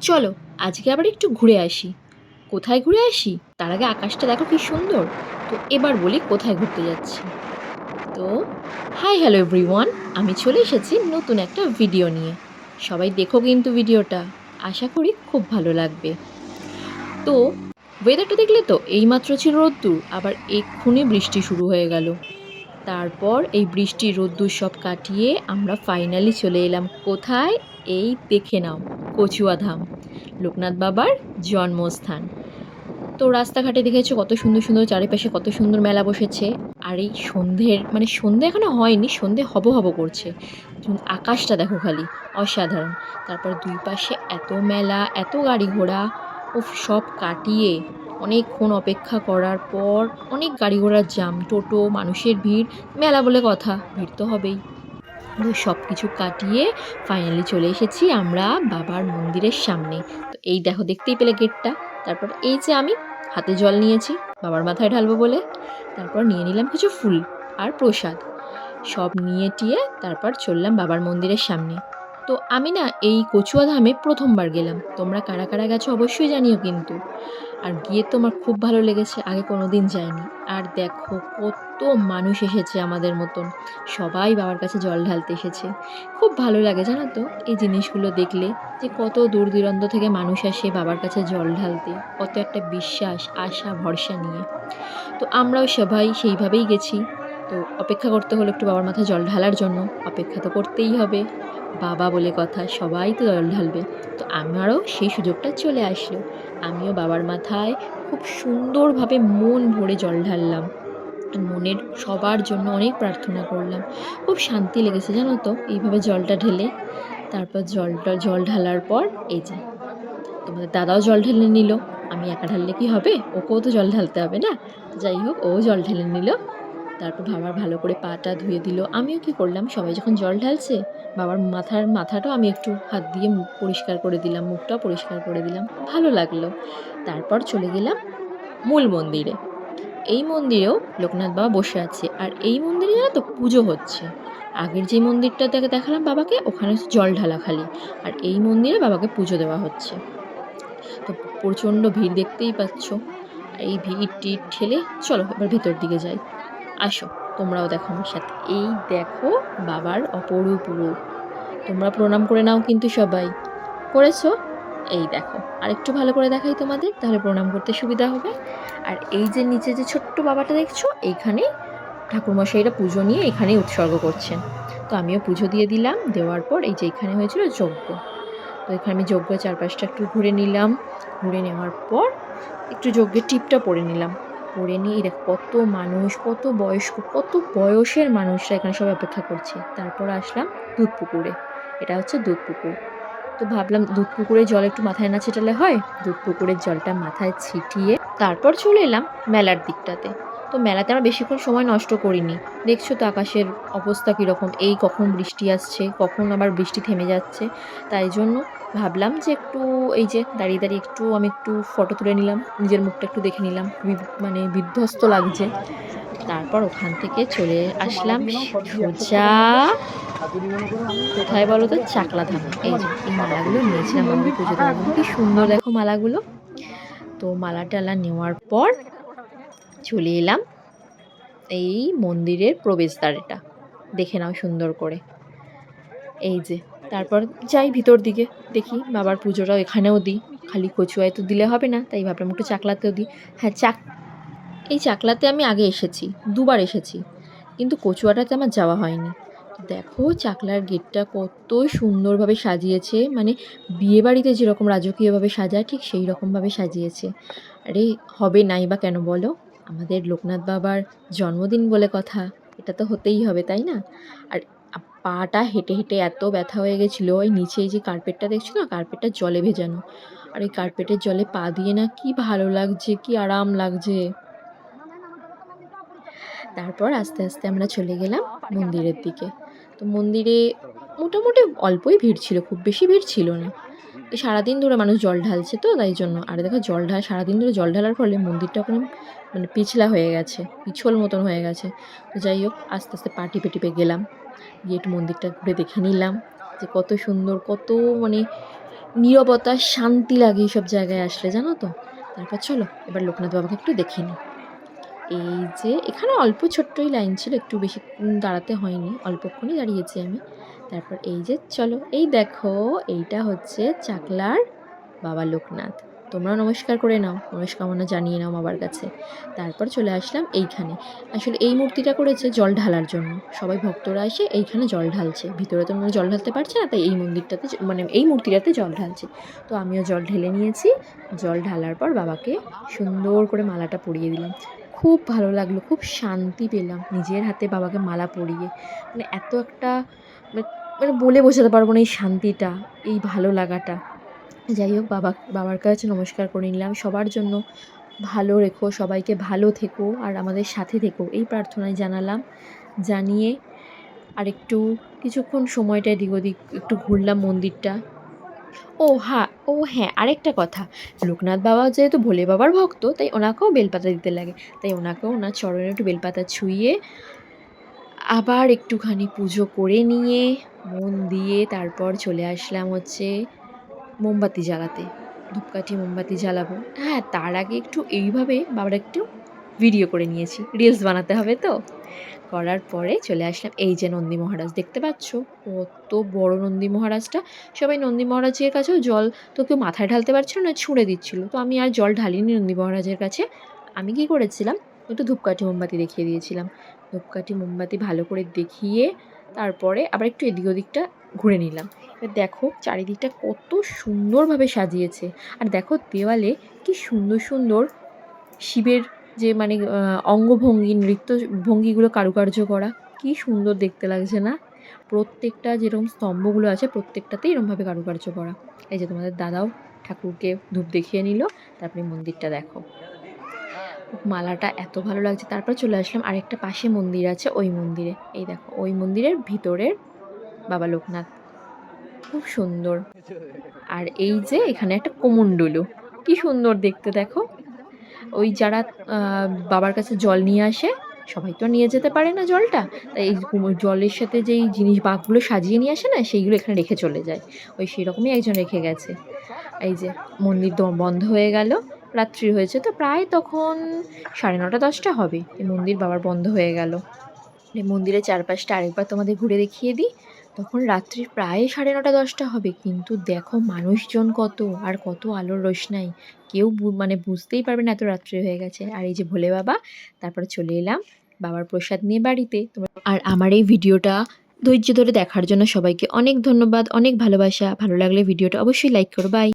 চলো, আজকে আবার একটু ঘুরে আসি। কোথায় ঘুরে আসি? তার আগে আকাশটা দেখো কি সুন্দর। তো এবার বলি কোথায় ঘুরতে যাচ্ছি। তো হাই হ্যালো এভরিওয়ান আমি চলে এসেছি নতুন একটা ভিডিও নিয়ে। সবাই দেখো কিন্তু ভিডিওটা আশা করি খুব ভালো লাগবে। তো ওয়েদারটা দেখলে তো এইমাত্র ছিল রোদ্দুর, আবার এক্ষুনি বৃষ্টি শুরু হয়ে গেল। তারপর এই বৃষ্টি রোদ্দুর সব কাটিয়ে আমরা ফাইনালি চলে এলাম। কোথায়? এই দেখে নাও, কচুয়া ধাম, লোকনাথ বাবার জন্মস্থান। তো রাস্তাঘাটে দেখেছ কত সুন্দর সুন্দর চারিপাশে কত সুন্দর মেলা বসেছে? আর এই সন্ধ্যের মানে সন্ধে এখনও হয়নি সন্ধে হব হব করছে। আকাশটা দেখো খালি, অসাধারণ। তারপর দুই পাশে এত মেলা, এত গাড়ি ঘোড়া ও সব কাটিয়ে অনেকক্ষণ অপেক্ষা করার পর অনেক গাড়ি ঘোড়ার জাম, টোটো, মানুষের ভিড়, মেলা বলে কথা, ভিড় তো হবেই। সব কিছু কাটিয়ে ফাইনালি চলে এসেছি আমরা বাবার মন্দিরের সামনে। তো এই দেখো, দেখতেই পেলে গেটটা তারপর এই যে আমি হাতে জল নিয়েছি, বাবার মাথায় ঢালবো বলে। তারপর নিয়ে নিলাম কিছু ফুল আর প্রসাদ। সব নিয়ে টিয়ে তারপর চললাম বাবার মন্দিরের সামনে। তো আমি না এই কচুয়া ধামে প্রথমবার গেলাম। তোমরা কারা কারা গেছো অবশ্যই জানিও কিন্তু। আর গিয়ে তো আমার খুব ভালো লেগেছে, আগে কোনো দিন যাইনি। আর দেখো কত মানুষ এসেছে আমাদের মতন। সবাই বাবার কাছে জল ঢালতে এসেছে। খুব ভালো লাগে, জানো তো? এই জিনিসগুলো দেখলে যে কত দূর দূরান্ত থেকে মানুষ আসে বাবার কাছে জল ঢালতে। কত একটা বিশ্বাস, আশা, ভরসা নিয়ে। তো আমরাও সবাই সেইভাবেই গেছি। তো অপেক্ষা করতে হলো একটু বাবার মাথায় জল ঢালার জন্য। অপেক্ষা তো করতেই হবে। বাবা বলে কথা, সবাই তো জল ঢালবে। তো আমারও সেই সুযোগটা চলে আসলো। আমিও বাবার মাথায় খুব সুন্দরভাবে মন ভরে জল ঢাললাম। মনের সবার জন্য অনেক প্রার্থনা করলাম। খুব শান্তি লেগেছে, জানো তো, এইভাবে জলটা ঢেলে। তারপর জলটা জল ঢালার পর এই যে, তোমাদের দাদাও জল ঢেলে নিল। আমি একা ঢাললে কি হবে? ওকেও তো জল ঢালতে হবে না? যাই হোক, ও জল ঢেলে নিল। তারপর বাবার ভালো করে পাটা ধুয়ে দিল। আমিও কি করলাম? সবাই যখন জল ঢালছে, বাবার মাথার মাথাটাও আমি একটু হাত দিয়ে পরিষ্কার করে দিলাম, মুখটাও পরিষ্কার করে দিলাম। ভালো লাগল। তারপর চলে গেলাম মূল মন্দিরে। এই মন্দিরেও লোকনাথ বাবা বসে আছে। আর এই মন্দিরে জানো তো পুজো হচ্ছে। আগের যে মন্দিরটা দেখালাম বাবাকে, ওখানে জল ঢালা খালি। আর এই মন্দিরে বাবাকে পুজো দেওয়া হচ্ছে। তো প্রচণ্ড ভিড় দেখতেই পাচ্ছ। এই ভিড় টিড় ঠেলে চলো এবার ভিতর দিকে যাই। আসো, তোমরাও দেখো আমার সাথে। এই দেখো বাবার অপরূপ রূপ। তোমরা প্রণাম করে নাও কিন্তু সবাই। করেছ? এই দেখো। আর একটু ভালো করে দেখাই তোমাদের, তাহলে প্রণাম করতে সুবিধা হবে। আর এই যে নিচে যে ছোট্ট বাবাটা দেখছ, এইখানে ঠাকুরমশাইরা পুজো নিয়ে এখানেই উৎসর্গ করছেন। তো আমিও পুজো দিয়ে দিলাম, দেওয়ার পর এই যে এখানে হয়েছিল যজ্ঞ। তো এখানে আমি যজ্ঞ চারপাশটা একটু ঘুরে নিলাম। ঘুরে নেওয়ার পর একটু যজ্ঞের টিপটা পরে নিলাম। পরে নিয়ে এরা কত মানুষ, কত বয়স্ক, কত বয়সের মানুষরা এখানে সবাই অপেক্ষা করছে। তারপর আসলাম দুধ পুকুরে এটা হচ্ছে দুধ পুকুর তো ভাবলাম দুধ পুকুরের জল একটু মাথায় না ছেটালে হয়? দুধ পুকুরের জলটা মাথায় ছিটিয়ে তারপর চলে এলাম মেলার দিকটাতে। তো মেলাতে আমরা বেশিক্ষণ সময় নষ্ট করিনি। দেখছ তো আকাশের অবস্থা কীরকম? এই কখন বৃষ্টি আসছে, কখন আবার বৃষ্টি থেমে যাচ্ছে। তাই জন্য ভাবলাম যে একটু এই যে দাঁড়িয়ে দাঁড়িয়ে একটু আমি একটু ফটো তুলে নিলাম, নিজের মুখটা একটু দেখে নিলাম। মানে বিধ্বস্ত লাগছে। তারপর ওখান থেকে চলে আসলাম সোজা, কোথায় বলো তো? চাকলা ধাম এই যে, এই মালাগুলো নিয়েছিলাম আমাদের পুজো দেওয়ার কি সুন্দর দেখো মালাগুলো। তো মালা টালা নেওয়ার পর চলে এলাম এই মন্দিরের প্রবেশদ্বারটা। দেখে নাও সুন্দর করে। এই যে, তারপর যাই ভিতর দিকে, দেখি বাবার পুজোটাও এখানেও দিই। খালি কচুয়ায় তো দিলে হবে না, তাই ভাবলাম একটু চাকলাতেও দিই। হ্যাঁ চাক, এই চাকলাতে আমি আগে এসেছি, দুবার এসেছি, কিন্তু কচুয়াটাতে আমার যাওয়া হয়নি। দেখো চাকলার গেটটা কত সুন্দরভাবে সাজিয়েছে মানে বিয়েবাড়িতে যেরকম রাজকীয়ভাবে সাজায়, ঠিক সেই রকমভাবে সাজিয়েছে। আরে, হবে নাই বা কেন বলো? আমাদের লোকনাথ বাবার জন্মদিন বলে কথা, এটা তো হতেই হবে, তাই না? আর পাটা হেঁটে হেঁটে এত ব্যথা হয়ে গেছিল, ওই নিচে যে কার্পেটটা দেখছ না? কার্পেটটা জলে ভেজানো। আর ওই কার্পেটের জলে পা দিয়ে না কি ভালো লাগছে, কি আরাম লাগছে। তারপর আস্তে আস্তে আমরা চলে গেলাম মন্দিরের দিকে। তো মন্দিরে মোটামুটি অল্পই ভিড় ছিল, খুব বেশি ভিড় ছিল না। সারাদিন ধরে মানুষ জল ঢালছে তো, তাই জন্য। আর দেখো, জল ঢাল সারাদিন ধরে জল ঢালার ফলে মন্দিরটা ওখানে মানে পিছলা হয়ে গেছে, পিছল মতন হয়ে গেছে। তো যাই হোক, আস্তে আস্তে পা টিপে গেলাম, গিয়ে একটু মন্দিরটা ঘুরে দেখে নিলাম, যে কত সুন্দর, কত মানে নীরবতা, শান্তি লাগে এইসব জায়গায় আসলে, জানো তো? তারপর চলো, এবার লোকনাথ বাবাকে একটু দেখে নিই এই যে, এখানে অল্প ছোট্টই লাইন ছিল, একটু বেশি দাঁড়াতে হয়নি, অল্পক্ষণই দাঁড়িয়েছি আমি। তারপর এই যে, চলো, এই দেখো, এইটা হচ্ছে চাকলার বাবা লোকনাথ। তোমরাও নমস্কার করে নাও নমস্কামনা জানিয়ে নাও বাবার কাছে। তারপর চলে আসলাম এইখানে। আসলে এই মূর্তিটা করেছে জল ঢালার জন্য। সবাই ভক্তরা এসে এইখানে জল ঢালছে। ভিতরে তো মানে জল ঢালতে পারছে না, তাই এই মন্দিরটাতে মানে এই মূর্তিটাতে জল ঢালছে। তো আমিও জল ঢেলে নিয়েছি। জল ঢালার পর বাবাকে সুন্দর করে মালাটা পরিয়ে দিলাম। খুব ভালো লাগল, খুব শান্তি পেলাম নিজের হাতে বাবাকে মালা পরিয়ে। মানে এত একটা মানে- বলে বোঝাতে পারব না এই শান্তিটা, এই ভালো লাগাটা। যাই হোক, বাবা, বাবার কাছে নমস্কার করে নিলাম। সবার জন্য ভালো রেখো, সবাইকে ভালো থেকো আর আমাদের সাথে থেকো, এই প্রার্থনায় জানালাম। জানিয়ে আর একটু কিছুক্ষণ সময়টা এদিক ওদিক একটু ঘুরলাম মন্দিরটা। ও হ্যাঁ ও হ্যাঁ আরেকটা কথা। লোকনাথ বাবা যেহেতু ভোলে বাবার ভক্ত, তাই ওনাকেও বেলপাতা দিতে লাগে। তাই ওনাকেও ওনার চরণে একটু বেলপাতা ছুঁয়ে আবার একটুখানি পুজো করে নিয়ে, মন দিয়ে তারপর চলে আসলাম হচ্ছে মোমবাতি জ্বালাতে। ধূপকাঠি মোমবাতি জ্বালাবো। হ্যাঁ তার আগে একটু এইভাবে বাবার একটু ভিডিও করে নিয়েছি। রিলস বানাতে হবে তো? করার পরে চলে আসলাম এই যে নন্দী মহারাজ, দেখতে পাচ্ছ? কত বড় নন্দী মহারাজটা। সবাই নন্দী মহারাজের কাছেও জল তো কেউ মাথায় ঢালতে পারছিল না, ছুঁড়ে দিচ্ছিল। তো আমি আর জল ঢালিনি নন্দী মহারাজের কাছে। আমি কি করেছিলাম? একটু ধূপকাঠি মোমবাতি দেখিয়ে দিয়েছিলাম। ধূপকাঠি মোমবাতি ভালো করে দেখিয়ে তারপরে আবার একটু এদিক ওদিকটা ঘুরে নিলাম। এবার দেখো চারিদিকটা কত সুন্দরভাবে সাজিয়েছে। আর দেখো দেওয়ালে কি সুন্দর সুন্দর শিবের যে মানে অঙ্গভঙ্গি, নৃত্য ভঙ্গিগুলো কারুকার্য করা। কি সুন্দর দেখতে লাগছে না? প্রত্যেকটা যেরকম স্তম্ভগুলো আছে প্রত্যেকটাতেই এরকমভাবে কারুকার্য করা। এই যে তোমাদের দাদাও ঠাকুরকে ধূপ দেখিয়ে নিল, তারপরে মন্দিরটা দেখো। মালাটা এত ভালো লাগছে। তারপর চলে আসলাম আরেকটা পাশে মন্দির আছে, ওই মন্দিরে। এই দেখো, ওই মন্দিরের ভিতরের বাবা লোকনাথ। খুব সুন্দর। আর এই যে এখানে একটা কোমণ্ডলু কি সুন্দর দেখতে দেখো। ওই যারা বাবার কাছে জল নিয়ে আসে, সবাই তো নিয়ে যেতে পারে না জলটা। তাই এই জলের সাথে যেই জিনিস বাঘগুলো সাজিয়ে নিয়ে আসে না, সেইগুলো এখানে রেখে চলে যায়। ওই সেরকমই একজন রেখে গেছে। এই যে মন্দির বন্ধ হয়ে গেল। রাত্রি হয়েছে, তো প্রায় তখন সাড়ে নটা, দশটা হবে। এই মন্দির বাবার বন্ধ হয়ে গেল। মন্দিরের চারপাশটা আরেকবার তোমাদের ঘুরে দেখিয়ে দিই। তখন রাত্রি প্রায় সাড়ে নটা, দশটা হবে, কিন্তু দেখো মানুষজন কত, আর কত আলোর রোশনাই। কেউ মানে বুঝতেই পারবে না এত রাত্রি হয়ে গেছে। আর এই যে ভোলে বাবা, তারপরে চলে এলাম বাবার প্রসাদ নিয়ে বাড়িতে। আর আমার এই ভিডিওটা ধৈর্য ধরে দেখার জন্য সবাইকে অনেক ধন্যবাদ, অনেক ভালোবাসা। ভালো লাগলে ভিডিওটা অবশ্যই লাইক করো বাই